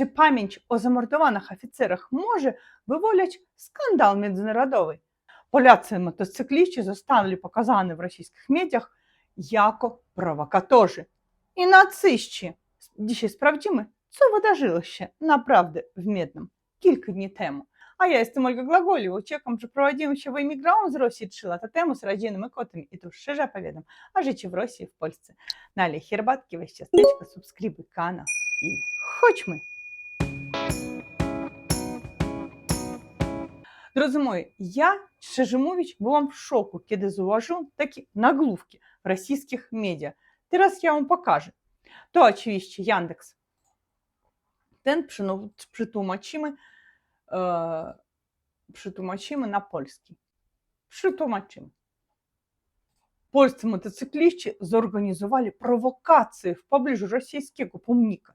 Чи пам'ять о замордованих офіцерах може виволять скандал міжнародовий? Поляці мотоциклісти zostali показані в російських медіях як провокатори. І. Dzisiaj sprawdzimy, co wydarzyło się naprawdę w Miednym kilka dni temu. A ja jestem Olga Gлаголева, чеком, że проводим się w emigrant z Rosji 3 lata temu z rodzinnymi kotami i tu szczerze opowiadam o życiu w Rosji i w Polsce. Налей herbatki, weź ciasteczko, subskrybuj kanał i Drodzy moi, ja, szczerze byłam w szoku, kiedy zauważyłam takie nagłówki w rosyjskich mediach. Teraz ja wam pokażę. To oczywiście Яндекс. Ten przetłumaczymy, e, przetłumaczymy na polski. Przetłumaczymy. Polscy motocykliści zorganizowali prowokację w pobliżu rosyjskiego pomnika.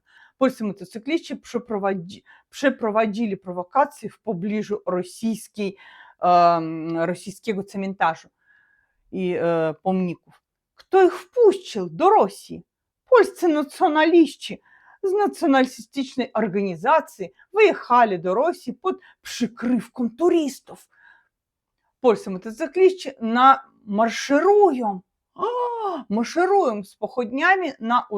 Motocykliści przeprowadzi, przeprowadzili prowokację w pobliżu rosyjskiej, em, rosyjskiego cmentarza i e, pomników. Kto ich wpuścił do Rosji? Polscy nacjonaliści z nacjonalistycznej organizacji wyjechali do Rosji pod przykrywką turystów. Polscy motocykliści na maszerują, a, maszerują z pochodniami na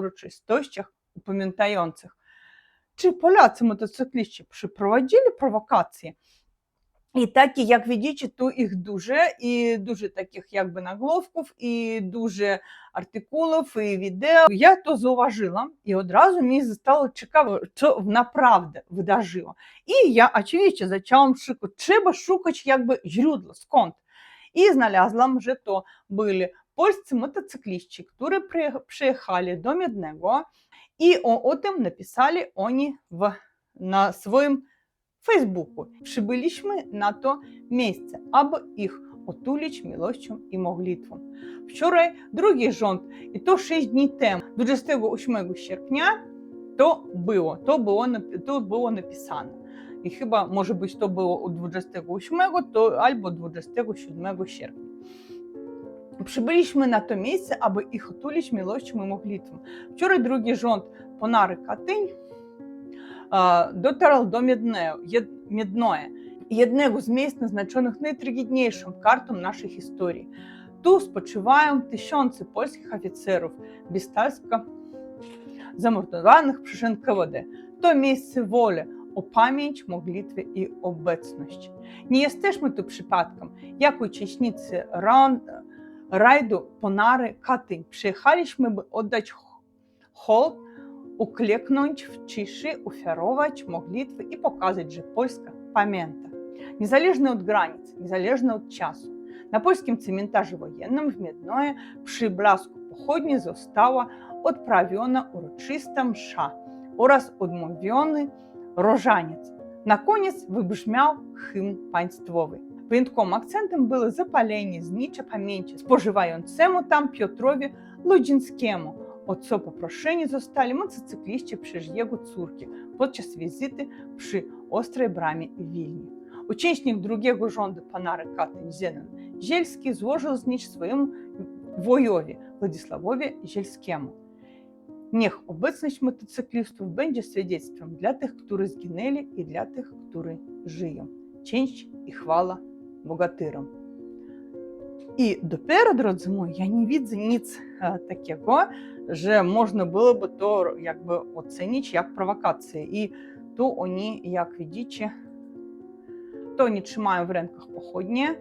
prowokacje? I takie, jak widzicie, tu ich dużo i dużo takich jakby nagłówków i dużo artykułów i wideo. Ja to zauważyłam i od razu mi стало zaczęłam szukać, trzeba szukać jakby źródła, skąd. I znalazłam, że to byli polscy motocykliści, którzy przyje- przyjechali do Miednego o, o tym napisali oni w, na swoim Фейсбуку. Przybyliśmy na to miejsce, aby ich otulić miłością i modlitwą. Wczoraj drugi rząd, i to 6 dni temu, 28 sierpnia, to było, to było, nap- to było napisane. I chyba może być to było 28 to albo 27 sierpnia. Przybyliśmy na to miejsce, aby ich otulić miłością i modlitwą. Wczoraj drugi rząd Понari Катинь dotarł do Miednoje, jednego z miejsc naznaczonych najtragedniejszą kartą naszej historii. Tu spoczywają tysiące polskich oficerów beztalsko zamordowanych przez NKWD. To miejsce woli o pamięć, modlitwę i obecność. Nie jesteśmy tu przypadkiem. Jak uczestnicy by oddać hołd ukleknąć w ciszy, ofiarować modlitwy i pokazać, że Polska pamięta. Niezależnie od granic, niezależnie od czasu. Na polskim cmentarzu wojennym w Miednoje przy blasku pochodni została odprawiona uroczysta msza oraz odmówiony rożaniec. Na koniec wybrzmiał hymn państwowy. Wyjątkowym akcentem było zapalenie znicza pamięci spożywającemu tam Piotrowi Ludzińskiemu, o co poproszeni zostali motocykliści przez jego córki podczas wizyty przy Ostrej Bramie w Wilnie. Uczestnik drugiego rządu Panary Katyń Zenon Zielski złożył znicz swojemu wojowi Władysławowi Zielskiemu. Niech obecność motocyklistów będzie świadectwem dla tych, którzy zginęli i dla tych, którzy żyją. Cześć bogatyrom. I dopiero, drodzy moi, ja nie widzę nic e, takiego, że można byłoby to jakby ocenić jak prowokację. I tu oni, jak widzicie, to oni trzymają w rękach pochodnie.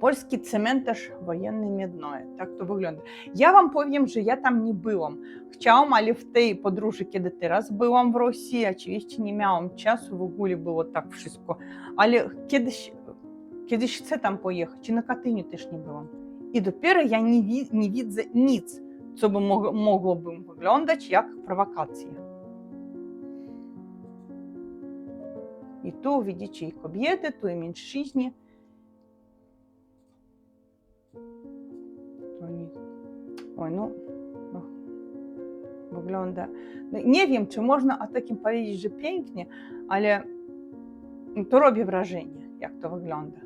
Polski cmentarz wojenny Miednoje. Tak to wygląda. Ja wam powiem, że ja tam nie byłam. Chciałam, ale w tej podróży, kiedy teraz byłam w Rosji, oczywiście nie miałam czasu, w ogóle było tak wszystko. Ale kiedyś, kiedyś chcę tam pojechać i na Katyniu też nie byłam. I dopiero ja nie, nie widzę nic, co by mogłoby wyglądać jak prowokacja. I tu widzicie i kobiety, tu i mężczyźni. Oj, no, wygląda. No, nie wiem, czy można o takim powiedzieć, że pięknie, ale to robi wrażenie, jak to wygląda.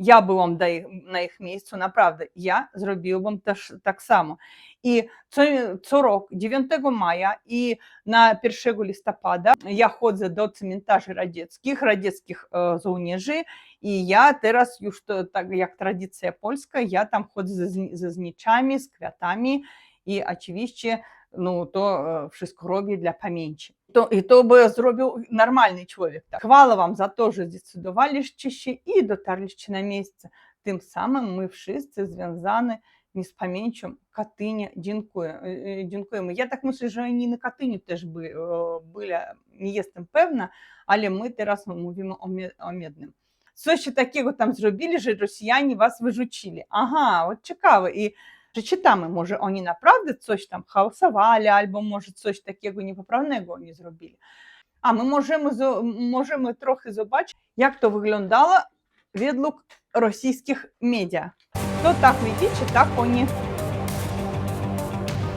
я byłam na ich, miejscu, naprawdę, ja zrobiłabym też tak samo. I co, co rok, 9 maja i na 1 listopada ja chodzę do cmentarzy radzieckich, radzieckich e, żołnierzy i ja teraz już to tradycja polska, ja tam chodzę ze, zni- ze zniczami, z kwiatami i oczywiście e, e, e, tak myślę, że oni na Katyniu też by, e, byli, nie jestem pewna, ale my teraz mówimy o, mie- o Miednym. Coś takiego tam zrobili, że Rosjanie was wyrzucili. Aha, от ciekawe. I przeczytamy, może oni naprawdę coś tam hałasowali, albo może coś takiego niepoprawnego oni zrobili. A my możemy, zo- możemy trochę zobaczyć, jak to wyglądało według rosyjskich media. To tak widzicie, так oni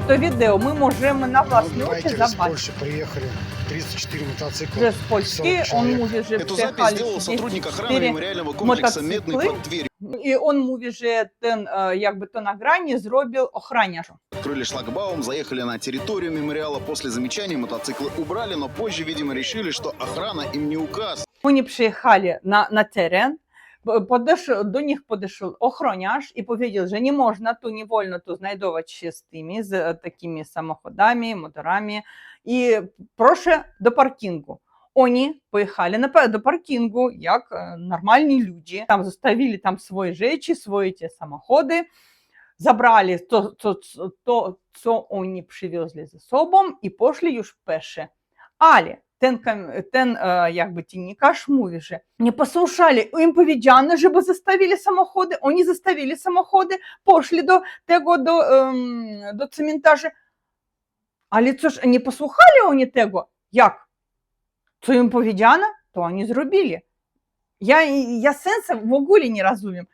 to wideo ми можемо на власні очі забачити. Приехали. 34 мотоцикла. Вже з Польщі, 40 он чоловік. mówi, że Эту запись przyjechali сделал сотрудник охраны 34 мемориального комплекса мотоциклы. «Медный» под Тверью. І он mówi, że ten, е, якби то nagranie зробив охраняр. Открыли шлагбаум, заехали на территорию мемориала. После замечаний мотоциклы убрали, но позже, видимо, решили, что охрана им не указ. Вони приїхали на, на терен, П- подошел, до них подошел охороняш і powiedział, że nie można tu, nie wolno tu znajdować się z tymi, z e, i proszę do parkingu. Oni pojechali na, pa- do parkingu jak e, normalni ludzie. Tam zostawili tam swoje rzeczy, swoje te samochody, zabrali to, to, to, to co oni przywiozli ze sobą i poszli już pesze. Ale ten, kam- ten e, jakby dziennikarz mówi, że nie posłuchali, im powiedziano, żeby zostawili samochody, oni zostawili samochody, poszli do tego, do, em, do cmentarzy. Ale cóż, nie posłuchali oni tego, jak? Co im powiedziano, to oni zrobili. Ja, ja sensu w ogóle nie rozumiem.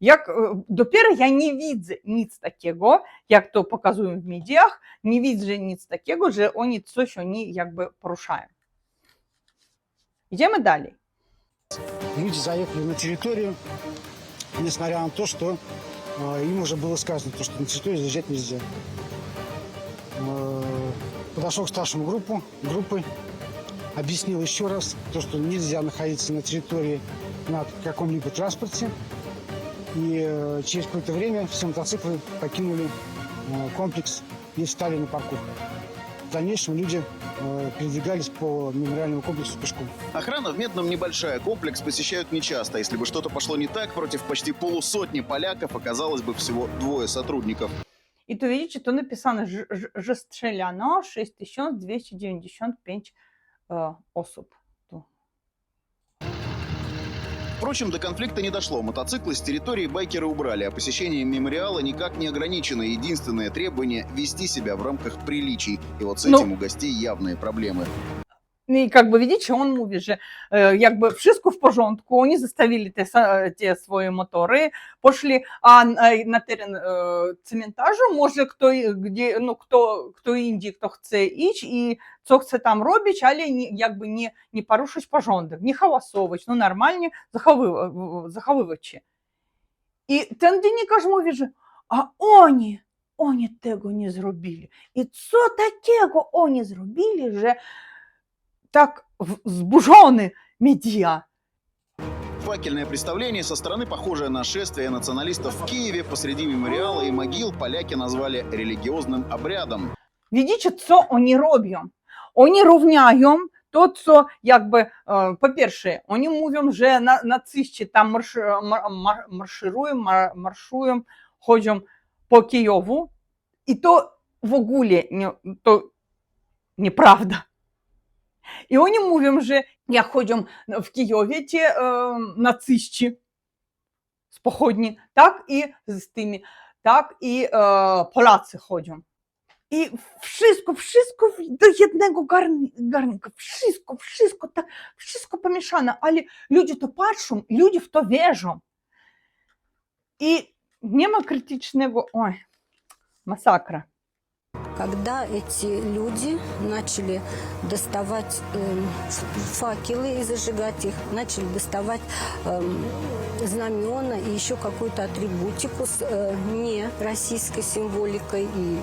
Jak, e, dopiero ja nie widzę nic takiego, jak to pokazują w mediach, nie widzę nic takiego, że oni coś oni jakby poruszają. Idziemy dalej. Люди заехали на территорию, несмотря на то, что э, им уже было сказано, то, что на территорию заезжать нельзя. Э, Подошел к старшему группу, группы, объяснил еще раз, то, что нельзя находиться на территории на каком-либо транспорте. И э, через какое-то время все мотоциклы покинули э, комплекс и встали на парковку. В дальнейшем люди э, передвигались по мемориальному комплексу пешком. Охрана в Медном небольшая, комплекс посещают нечасто. Если бы что-то пошло не так, против почти полусотни поляков оказалось бы всего двое сотрудников. Widzicie, to napisane, że, że- że strzelano 6295 e, osób. Tu. Впрочем, до конфликта не дошло. Мотоциклы с территории байкеры убрали, а посещение мемориала никак не ограничено. Единственное требование – вести себя в рамках приличий. И вот с Ну. этим у gостей явные проблемы. Widzicie, on mówi, że e, jakby wszystko w porządku, oni zostawili te, sa- te swoje motory, poszli a na, na teren e, cmentarza, może kto, gdzie, no, kto, kto indziej, kto chce iść i co chce tam robić, ale nie, jakby nie, nie poruszyć porządek, nie hałasować, no normalnie zachowywać, zachowywać się. I ten dziennikarz mówi, że a oni, oni tego nie zrobili. I co takiego oni zrobili, że так в- збужені медіа. Факельное представление со стороны, похожее на шествие националистов в Киеве, посреди мемориала и могил поляки назвали религиозным обрядом. Widzicie, co oni robią? Oni równiają to, co jakby, e, po pierwsze, oni mówią, że na, nacyści tam marsz, mar, mar, marszyrują, mar, marszują, chodzą po Kijowu i to w ogóle nie, to nieprawda. I oni mówią, że jak chodzą w Kijowie ci e, nacyści z pochodni, tak i z tymi, tak i e, Polacy chodzą. I wszystko, wszystko w- do jednego garn- garnka, wszystko, wszystko, tak, wszystko pomieszane, ale ludzie to patrzą, ludzie w to wierzą. I nie ma krytycznego, ой, масакра. Когда эти люди начали доставать эм, факелы и зажигать их, начали доставать эм, знамена и еще какую-то атрибутику с э, не российской символикой и,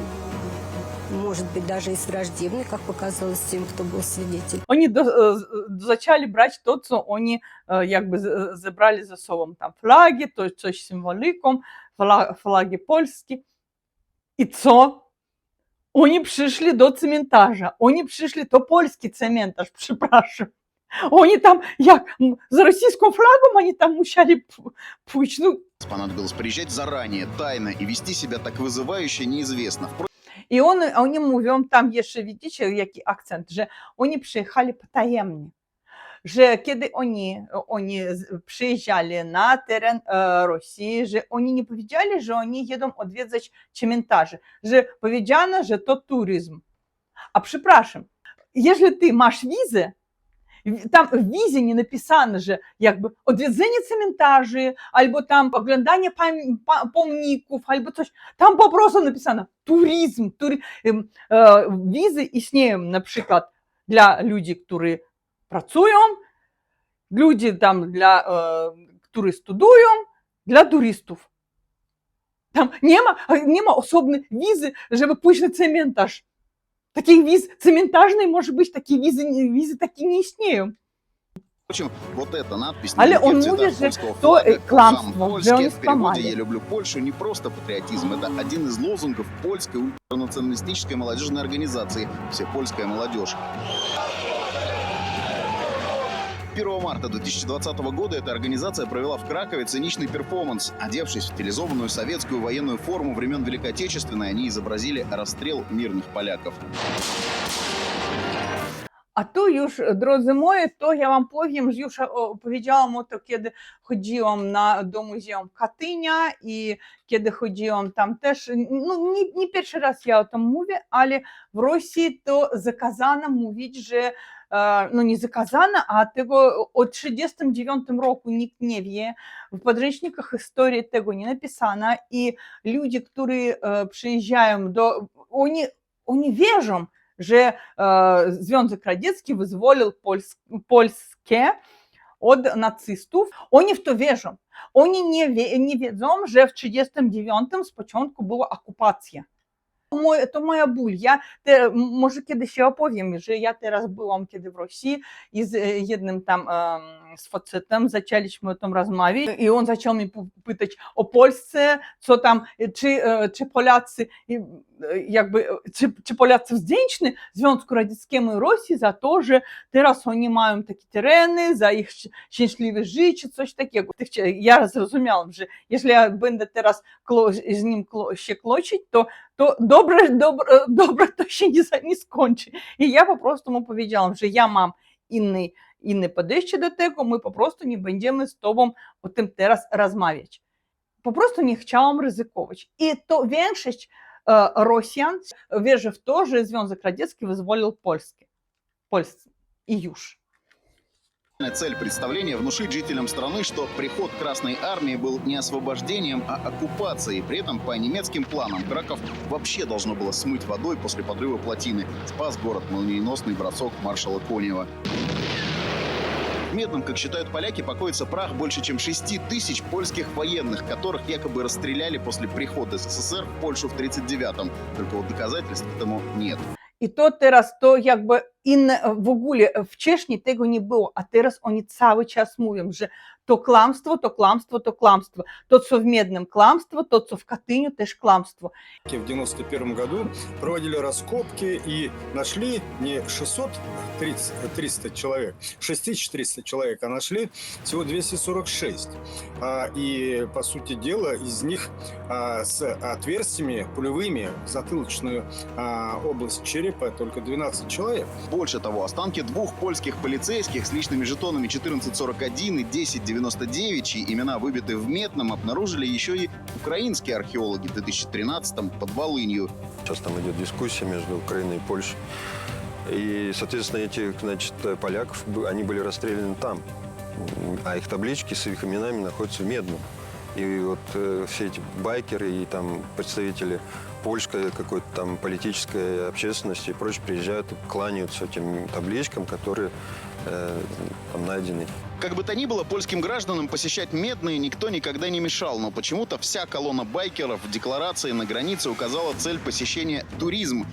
может быть, даже и с враждебной, как показалось тем, кто был свидетель. Вони до, з- зачали брати то, що вони е, якби з- забрали за собою там флаги, то, то з символиком, фла- флаги польські. І що? Вони прийшли до цементажа, вони прийшли до польський цементаж, припрашую. Вони там, як, м, з російським флагом вони там мучали пуч. Ну, Понадобилось приезжать заранее, тайно и вести себя так вызывающе неизвестно. І вони, вони mówią, там є ще, widzicie, який акцент, oni przyjechali potajemnie. Że kiedy oni, oni przyjeżdżali na teren e, Rosji, że oni nie powiedzieli, że oni jedą odwiedzać cmentarze, że powiedziano, że to turyzm. A przepraszam, jeżeli ty masz wizę, tam w wizie nie napisane, że jakby odwiedzenie cmentarzy, albo tam oglądanie pomników, albo coś. Tam po prostu napisane turyzm. Tury... e, Wizy istnieją na przykład dla ludzi, którzy pracują, ludzi tam, dla, e, którzy studiują, dla turystów. Tam nie ma, nie ma osobnej wizy, żeby pójść na cmentarz. Takich wiz цементажnej może być, takie wizy, wizy takie nie istnieją. Впрочем, вот эта надпись на Але лифте он в цветах mówię, że польского to флага kłamstwo, «Сам że польский» oni в переводе skłamali. «Я люблю Польшу» не просто патриотизм, это один из лозунгов польской ультранационалистической молодежной организации «Всепольская молодежь». 1 марта 2020 года эта организация провела в Кракове циничный перформанс. Одевшись в стилизованную советскую военную форму времен Великой Отечественной, они изобразили расстрел мирных поляков. А то юж, друзі мои, то я вам повім, ж юж э, оповідала, то коли ходила на до музею Катиня, і коли ходила там теж, ну, не, не перший раз я о том мові, але в Росії то заказано мовити, же. А, ну не заказана ад его от 69 року нікнев'е в падрычніках історії того не написано и люди которые э, приезжаем до они они вежом же э, Звёнзак Радецкий вызволил польс, польске от нацистов. Они в то вежом. Они не, не ведом, же в 1939 спочатку была оккупация. Moja, to moja ból. Ja te, może kiedyś ja opowiem, że ja teraz byłam kiedy w Rosji i z e, jednym tam em, z facetem zaczęliśmy o tym rozmawiać i on zaczął mnie pytać o Polsce, co tam, e, czy, e, czy Polacy e, e, skończy. I ja po prostu mu powiedziałam, że ja mam inny, inne podejście do tego, my po prostu nie będziemy z tobą o tym teraz rozmawiać. Po prostu nie chciałam ryzykować. I to większość Rosjan wierzy w to, że Związek Radziecki wyzwolił Polskę. Polsce. I już. Цель представления – внушить жителям страны, что приход Красной Армии был не освобождением, а оккупацией. При этом по немецким планам Краков вообще должно было смыть водой после подрыва плотины. Спас город молниеносный бросок маршала Конева. Медном, как считают поляки, покоится прах больше, чем 6 тысяч польских военных, которых якобы расстреляли после прихода СССР в Польшу в 39-м. Только вот доказательств этому нет. І то тераз, то якби і в огулі в Чешні того не було, а тераз вони цілий час мовим, що to kłamstwo. To, co w Miednym kłamstwo, to, co w Katyniu też kłamstwo. В 1991 году проводили раскопки и нашли не 630 300 человек, 6300 человек, а нашли всего 246. А, И, по сути дела, из них а, с отверстиями пулевыми в затылочную а, область черепа только 12 человек. Больше того, останки двух польских полицейских с личными жетонами 1441 и 10 99, чьи имена выбиты в Метном, обнаружили еще и украинские археологи в 2013-м под Волынью. Сейчас там идет дискуссия между Украиной и Польшей. И, соответственно, этих, значит, поляков, они были расстреляны там. А их таблички с их именами находятся в Медном. И вот э, все эти байкеры и там представители польской какой-то там политической общественности и прочее приезжают и кланяются этим табличкам, которые э, там найдены. Как бы то ни было, польским гражданам посещать Медные никто никогда не мешал, но почему-то вся колонна байкеров в декларации на границе указала цель посещения – туризм.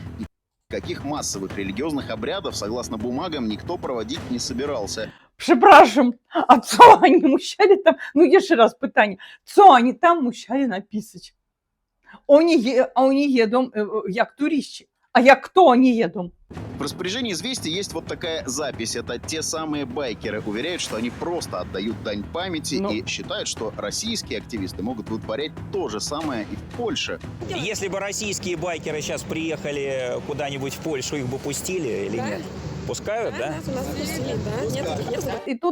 Никаких массовых религиозных обрядов, согласно бумагам, никто проводить не собирался. Przepraszam, a co oni musieli tam, no jeszcze raz pytanie, co oni tam musieli napisać? Oni, je, oni jedą jak turyści, a jak kto oni jedą? В распоряжении «Известий» есть вот такая запись. Это те самые байкеры. Уверяют, что они просто отдают дань памяти Ну. и считают, что российские активисты могут вытворять то же самое и в Польше. Если бы российские байкеры сейчас приехали куда-нибудь в Польшу, их бы пустили или Да. нет? Пускают, да? Нас у нас пустили, да? Нет, нет. I tu,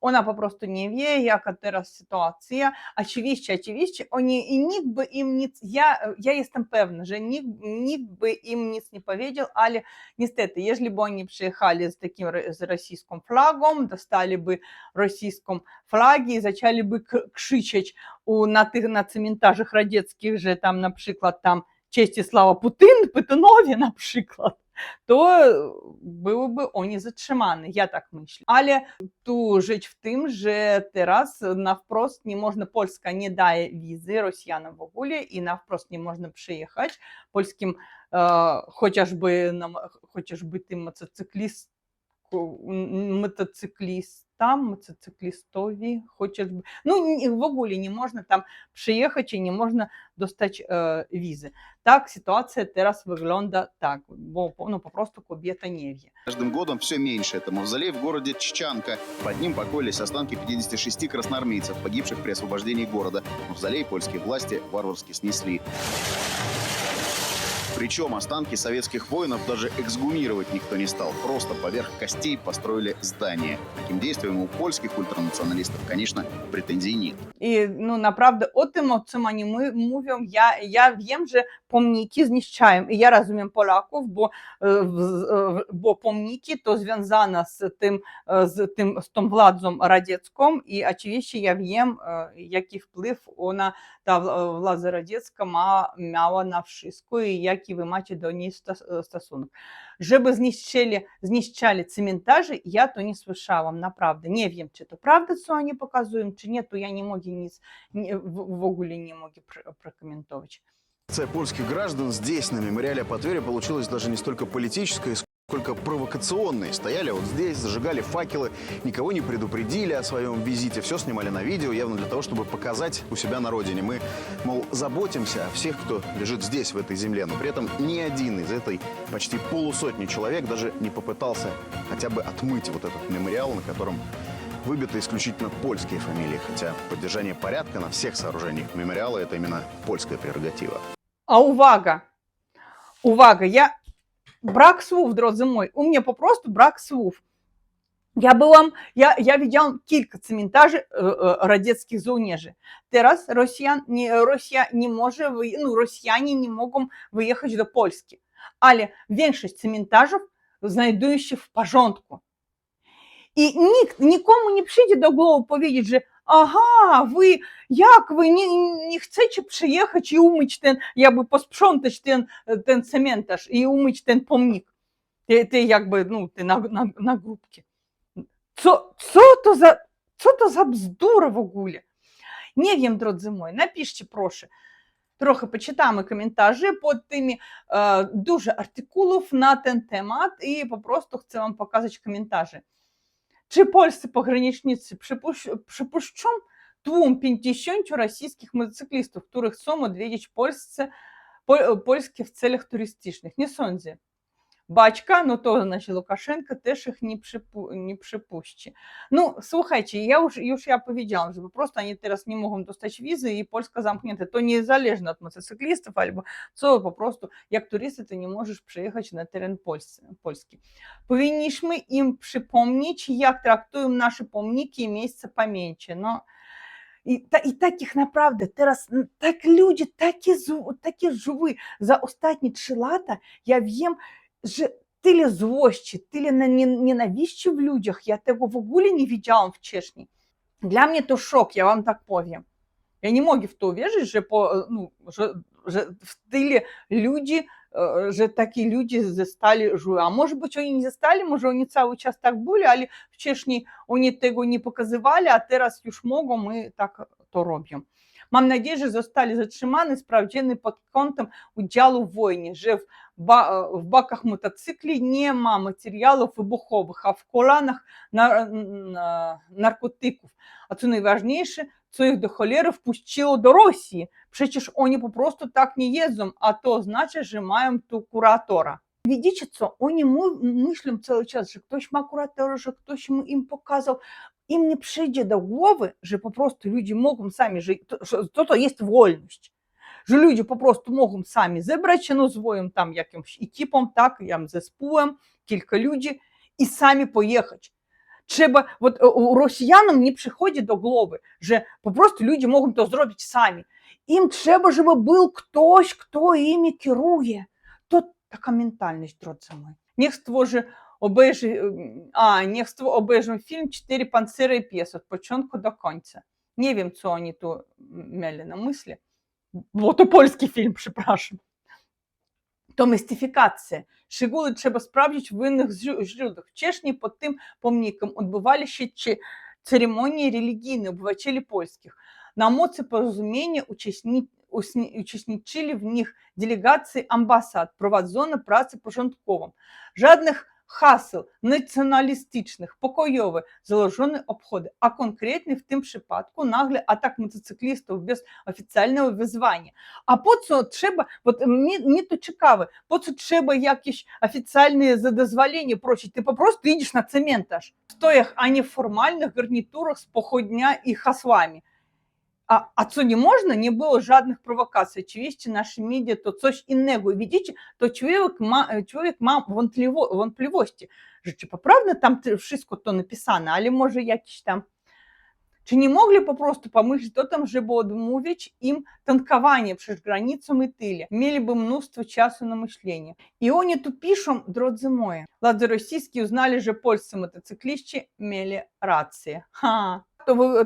takie rzeczy, ona po prostu nie wie, jaka teraz sytuacja. Oczywiście, oczywiście, oni, i nikt by im nic, ja, ja jestem pewna, że nikt, nikt by im nic nie powiedział, ale niestety, jeżeli by oni przyjechali z takim, ro- z rosyjską flagą, dostali by rosyjską flagę i zaczęli by k- krzyczeć u, na tych, na cmentarzach radzieckich, że tam na przykład tam cześć i sława Putin, Putynowie na przykład, to byłyby oni zatrzymani, ja tak myślę. Ale tu rzecz w tym, że teraz na wprost nie można, Polska nie daje wizy Rosjanom w ogóle i na wprost nie można przyjechać polskim e, chociażby, nam, chociażby tym motocyklist, мотоциклістам, мотоциклістові, chociażby, ну ні- в ogóle nie można tam przyjechać i nie można dostać e, wizy. Tak sytuacja teraz wygląda tak, bo no, po prostu kobieta nie wie. Каждым годом все меньше. Это мавзолей в городе Ччанка. Под ним покоились останки 56 красноармейцев, погибших при освобождении города. Мавзолей польские власти варварски снесли. Причем останки советских воинов даже эксгумировать никто не стал. Просто поверх костей построили здание. Таким действием у польских ультранационалистов, конечно, претензий нет. I no naprawdę o tym, o czym oni my, mówią, ja, ja wiem, że pomniki zniszczają. I ja rozumiem Polaków, bo, e, w- e, bo pomniki to związane z tym, e, z, tym, z tą władzą radziecką i oczywiście ja wiem, e, jaki wpływ ona, ta macie do niej stos- e, stosunek. Żeby to nie słyszałam, naprawdę. Nie wiem, czy to prawda, co oni pokazują, czy nie, to ja nie mogę nic, nie, w, w ogóle nie mogę pr- прокомментовать. Акция польских граждан здесь, на мемориале по Твере, получилась даже не столько политической, сколько провокационной. Стояли вот здесь, зажигали факелы, никого не предупредили о своем визите, все снимали на видео, явно для того, чтобы показать у себя на родине. Мы, мол, заботимся о всех, кто лежит здесь, в этой земле, но при этом ни один из этой почти полусотни человек даже не попытался хотя бы отмыть вот этот мемориал, на котором выбиты исключительно польские фамилии, хотя поддержание порядка на всех сооружениях мемориала – это именно польская прерогатива. A uwaga, uwaga, ja e, e, nie, Rosja nie może, wyje- no, Rosjanie nie mogą wyjechać do Polski, ale większość cmentarzów znajduje się w porządku. I nikt, nikomu nie przyjdzie do głowy powiedzieć, że aha, wy, jak wy nie, nie chcecie przyjechać i umyć ten, jakby posprzątać ten, ten cmentarz i umyć ten pomnik, te, te jakby, no, te na, na, nagrobki. Co, co, to za, co to za bzdura w ogóle? Nie wiem, drodzy moi, napiszcie proszę. Trochę poczytamy komentarze pod tymi e, dużo artykułów na ten temat po prostu chcę wam pokazać komentarze. Pogranicznicy przypuś- przypuszczą tłum 50 rosyjskich motocyklistów, których chcą odwiedzić Polsce, po, Polskę w celach turystycznych? Nie sądzę. Бачка, powiedziałam, że po prostu oni teraz nie mogą dostać wizy i Polska zamknięta. To niezależnie od motocyklistów, albo co po prostu jak turysty ty nie możesz przyjechać na teren Polsce, Polski. Powinniśmy im przypomnieć, jak traktują nasze pomniki i miejsca pamięci. No, i, naprawdę tak. За останні три лата я wiem, że tyle złości, tyle na- nie- nienawiści w ludziach, ja tego w ogóle nie widziałam wcześniej. Dla mnie to szok, ja wam tak powiem. Ja nie mogę w to uwierzyć, że, po, ну, że, że w tyle ludzi, e, że takie ludzie zostali żywi. A może być oni nie zostali, może oni cały czas tak byli, ale wcześniej oni tego nie pokazywali, a teraz już mogą i tak to robią. Mam nadzieję, że zostali zatrzymani, sprawdzeni pod kątem udziału w wojnie, że w, ба- в баках мотоциклів нема матеріалів вибухових, а в коланах на, на, наркотиків. А це найважніше, це їх до холери впустило до Росії. Przecież oni po prostu tak nie jedzą, a to znaczy, że mają tu kuratora. Widzicie co, oni myślą cały czas, że ktoś ma kuratora, że ktoś mu im pokazał. Im nie przyjdzie prostu ludzie mogą sami żyć, to, że to, to jest wolność. Że ludzie po prostu mogą sami zebrać się, no swoim tam jakimś ekipą, ям zespołem, kilka ludzi i sami pojechać. Trzeba, от росіянам не приходить до голови, що просто люди можуть то зробити самі. Їм треба, щоб був хтось, хто іми керує. То така ментальність, дrodzy мої. Niech stworzy obejrzy, a, niech stworzy obejrzą film Cztery pancery i pies od początku do końca. Nie wiem, co oni tu mieli na myśli. Bo to polski film, przepraszam. To містифікація. Szczegóły trzeba sprawdzić w innych źró- źródłach. Wcześniej pod tym pomnikiem odbywały się cie- ceremonie religijne obywateli polskich. Na mocy porozumienia uczestni- усні- uczestniczyli w nich delegacje ambasad, prowadzono pracę haseł nacjonalistycznych, pokojowych, założone obchody, a konkretnie w tym przypadku nagle atak motocyklistów bez oficjalnego wezwania. A po co trzeba, от mnie to ciekawe, po co trzeba jakieś oficjalne zadozwolenie prosić? Ty po prostu idziesz na cementarz w stojach, a nie w formalnych garniturach z pochodnia i A, a co nie można, nie było żadnych prowokacji. Oczywiście nasze media to coś innego. I widzicie, to człowiek ma, człowiek ma wątpliwo, wątpliwości, że czy poprawnie tam te- wszystko to napisane, ale może jakieś tam Czy nie mogli po prostu pomyśleć o tym, żeby odmówić im tankowania przez granicą i tyle? Mieliby mnóstwo czasu na myślenie. I oni tu piszą, drodzy moi, władze rosyjskie uznali, że polscy motocykliści mieli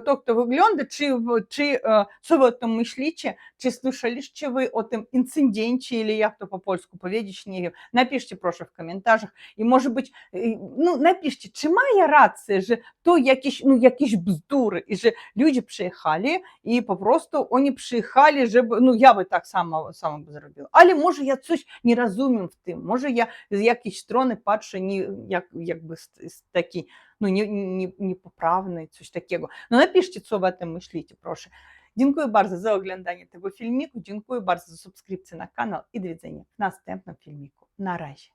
то, хто вигляда, чи, в- чи е, що ви о том myślicie, чи слышaliście ви о tym incydencie, или як то по-польsku powiedzieć, nie wiem. Napiszcie proszę w komentarzach i może być, y, no napiszcie, czy mają rację, że to jakieś, no, jakieś bzdury i że ludzie przyjechali i po prostu oni przyjechali, żeby, no ja by tak samo, samo by zrobiła. Ale może ja coś nie rozumiem w tym, może ja z jakiejś strony takiej, no nie, nie, coś takiego. No napiszcie, co wy o tym myślicie, proszę. Dziękuję bardzo za oglądanie tego filmiku, dziękuję bardzo za subskrypcję na kanał i do widzenia w następnym filmiku. Na razie.